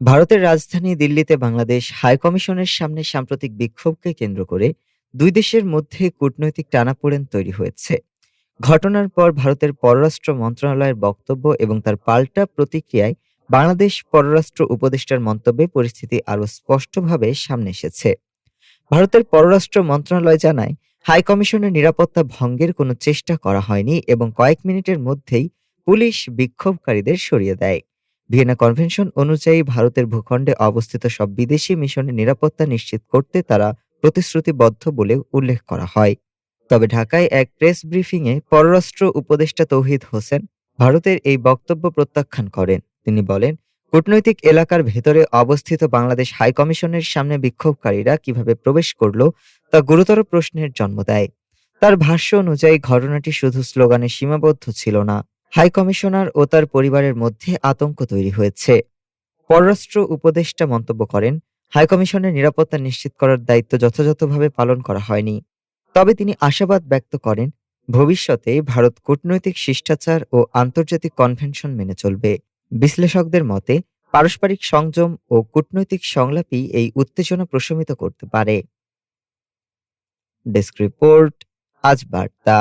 ভারতের রাজধানী দিল্লিতে বাংলাদেশ হাইকমিশনের সামনে সাম্প্রতিক বিক্ষোভকে কেন্দ্র করে দুই দেশের মধ্যে কূটনৈতিক টানাপোড়েন তৈরি হয়েছে। ঘটনার পর ভারতের পররাষ্ট্র মন্ত্রণালয়ের বক্তব্য এবং তার পাল্টা প্রতিক্রিয়ায় বাংলাদেশ পররাষ্ট্র উপদেষ্টার মন্তব্যে পরিস্থিতি আরও স্পষ্টভাবে সামনে এসেছে। ভারতের পররাষ্ট্র মন্ত্রণালয় জানায় হাইকমিশনের নিরাপত্তা ভঙ্গের কোনো চেষ্টা করা হয়নি এবং কয়েক মিনিটের মধ্যেই পুলিশ বিক্ষোভকারীদের সরিয়ে দেয়। ভিয়েনা কনভেনশন অনুযায়ী ভারতের ভূখণ্ডে অবস্থিত সব বিদেশি মিশনের নিরাপত্তা নিশ্চিত করতে তারা প্রতিশ্রুতিবদ্ধ বলে উল্লেখ করা হয়। তবে ঢাকায় এক প্রেস ব্রিফিংয়ে পররাষ্ট্র উপদেষ্টা তৌহিদ হোসেন ভারতের এই বক্তব্য প্রত্যাখ্যান করেন। তিনি বলেন, কূটনৈতিক এলাকার ভেতরে অবস্থিত বাংলাদেশ হাইকমিশনের সামনে বিক্ষোভকারীরা কীভাবে প্রবেশ করল তা গুরুতর প্রশ্নের জন্ম দেয়। তার ভাষ্য অনুযায়ী, ঘটনাটি শুধু স্লোগানে সীমাবদ্ধ ছিল না। হাই কমিশনার ও তার পরিবারের মধ্যে আতঙ্ক তৈরি হয়েছে। পররাষ্ট্র উপদেষ্টা মন্তব্য করেন হাইকমিশনের নিরাপত্তা নিশ্চিত করার দায়িত্ব যথাযথভাবে পালন করা হয়নি। তবে তিনি আশাবাদ ব্যক্ত করেন, ভবিষ্যতে ভারত কূটনৈতিক শিষ্টাচার ও আন্তর্জাতিক কনভেনশন মেনে চলবে। বিশ্লেষকদের মতে, পারস্পরিক সংযম ও কূটনৈতিক সংলাপই এই উত্তেজনা প্রশমিত করতে পারে। ডেস্ক রিপোর্ট, আজ বার্তা।